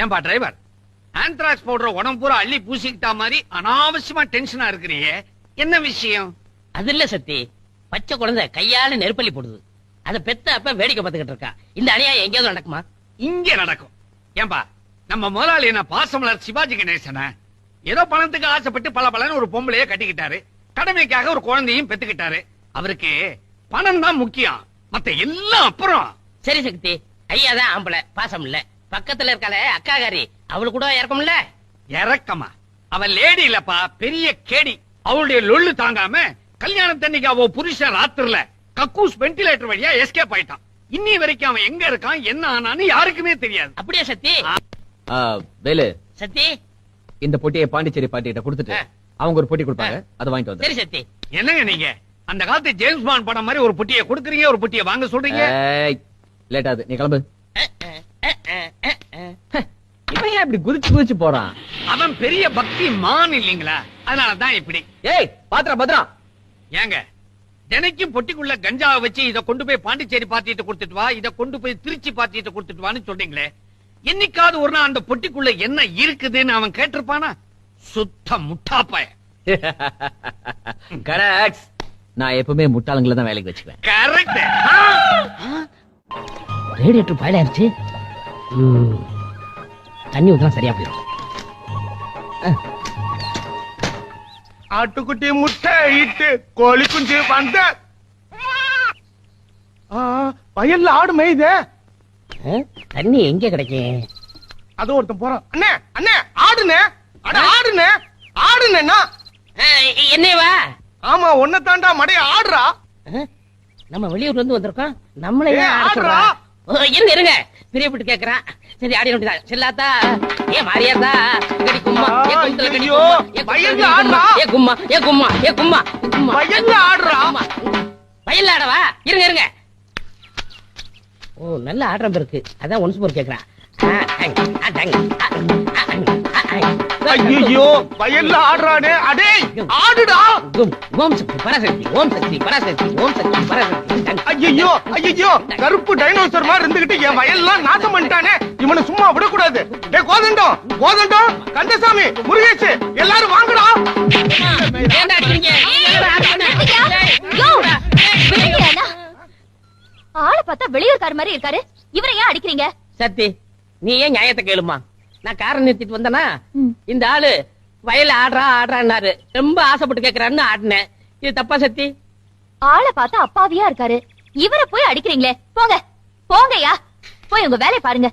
ஏன்பா driver anthrax powder உடம்பு பூரா அள்ளி பூசிக்கிட்டா மாதிரி அனாவசியமா டென்ஷனா இருக்கிறியே என்ன விஷயம்? அது இல்ல சத்தி பச்சை குழந்தை கையால நெருப்பள்ளி போடுது. அத பெத்த அப்ப வேடிக்கை பார்த்துக்கிட்டு இருக்கா. இந்த அநியாயம் எங்கேயாவது நடக்குமா? இங்க நடக்கும். ஏன்பா நம்ம முதலாளி என்ன பாசமலர் சிவாஜி கணேசன? ஏதோ பணத்துக்கு ஆசைப்பட்டு பல பலன்னு ஒரு பொம்பளைய கட்டிக்கிட்டாரு. கடமைக்காக ஒரு குழந்தையும் பெத்துக்கிட்டாரு. அவருக்கு பணம் தான் முக்கியம். மத்த எல்லாம் அப்புறம். சரி சக்தி ஐயா தான் ஆம்பளை. பாசம் இல்ல. பக்கத்துல இருக்காளே அக்காகாரி. அவளு கூட இறக்கும்ல? இறக்கமா? அவ லேடி இல்லப்பா பெரிய கேடி. அவளுடைய லொள்ளு தாங்காம கல்யாணத்தன்னைக்கு அவ புருஷன் ராத்திரில கக்கூஸ் வென்டிலேட்டர் வழியா எஸ்கேப் ஆயிட்டான். இன்னி வரைக்கும் அவன் எங்க இருக்கான் என்ன ஆனான்னு யாருக்குமே தெரியாது. அப்படியே சத்தி? வேலு. சத்தி? இந்த பொட்டியை பாண்டிச்சேரி பாட்டிகிட்ட கொடுத்துட்டு. அவங்க ஒரு பொட்டி கொடுப்பாங்க அதை வாங்கிட்டு வந்து சரி சத்தி. என்னங்க நீங்க? அந்த காலத்து ஜேம்ஸ் பாண்ட் படம் மாதிரி ஒரு புட்டியை கொடுக்குறீங்க ஒரு புட்டியை வாங்க சொல்றீங்க? லேட் ஆகுது நீ கிளம்பு. ஏன் இப்படி குதிச்சு குதிச்சு போறான்? அவன் பெரிய பக்தி மான் இல்லீங்களா? அதனாலதான் இப்படி. ஏய் பாத்திரா பத்ரா. ஏங்க தினைக்கும் பொட்டிக்குள்ள கஞ்சாவை வச்சு இத கொண்டு போய் பாண்டிச்சேரி பார்ட்டிட்டு கொடுத்துட்டு வா இத கொண்டு போய் திருச்சி பார்ட்டிட்டு கொடுத்துட்டு வான்னு சொல்றீங்களே என்னைக்காவது ஒரு நாள் அந்த பொட்டிக்குள்ள என்ன இருக்குதுன்னு அவன் கேட்டிருப்பானா? சுத்த முட்டாப்பாய. கரெக்ட் நான் எப்பவுமே முட்டாளங்களை தான் வேலைக்கு வச்சுக்குவேன். கரெக்ட் ரேடியேட்டர் பாயில் ஆயிருச்சு. ம், தண்ணி ஊத்தலாம் சரியா போயிடும் ஆட்டுக்குட்டி முட்டை இட்டு கோழி குஞ்சு வந்த. வயல்ல ஆடு மேயுதே. தண்ணி எங்க கிடைக்கும் அது ஒருத்தன் போறான். அண்ணே அண்ணே ஆடுனே அட ஆடுனே ஆடுனேண்ணா அஹ், என்னையவா ஆமா உன்னை தாண்டா மடைய ஆடுறா. நம்ம வெளியூர்ல இருந்து வந்திருக்கோம். நம்மள ஆடுறா. இருங்க இருங்க. பிரியப்பட்டு கேக்குறான் சரி ஆடி அப்படிதான் செல்லாத்தா ஏ மாரியாத்தா கடி கும்மா ஏ குந்தல கடி கும்மா ஏ கும்மா, ஆடுறா. ஏ கும்மா ஏ கும்மா ஏ கும்மா கும்மா வயல்ல ஆடுறா. ஆமா வயல்ல ஆடவா? இருங்க இருங்க. ஓ நல்ல ஆடுறம் இருக்கு. அதான் ஒன்ஸ் போர் கேக்குறான் ஆ, டங், ஆ, டங். ஐயோ வயல்ல ஆடுறானே. அடே ஆடுடா. ஓம் சக்தி பராசக்தி ஓம் சக்தி பராசக்தி ஓம் சக்தி பராசக்தி. ஐயோ ஐயோ கருப்பு டைனோசர் மாதிரி இருந்துகிட்டு என் வயல்லாம் நாசம் பண்ணிட்டானே. இவனை சும்மா விடக்கூடாது. டே கோதண்டம் கோதண்டம். கந்தசாமி முருகேஷ் எல்லாரும் வாங்கடா. ஆளை பார்த்தா வெளியூர்கார மாதிரி இருக்காரு. இவரை ஏன் அடிக்கிறீங்க? சத்தி நீ ஏன் நியாயத்தை கேளுமா? நான் காரை நிறுத்திட்டு வந்தனா. இந்த ஆளு வயல்ல ஆடுறா ஆடுறான்னாரு. ரொம்ப ஆசைப்பட்டு கேக்குறான்னு ஆடினேன். இது தப்பா சத்தி? ஆளை பார்த்தா அப்பாவியா இருக்காரு. இவரை போய் அடிக்கிறீங்களே. போங்க. போங்கய்யா. போய் உங்க வேலையை பாருங்க.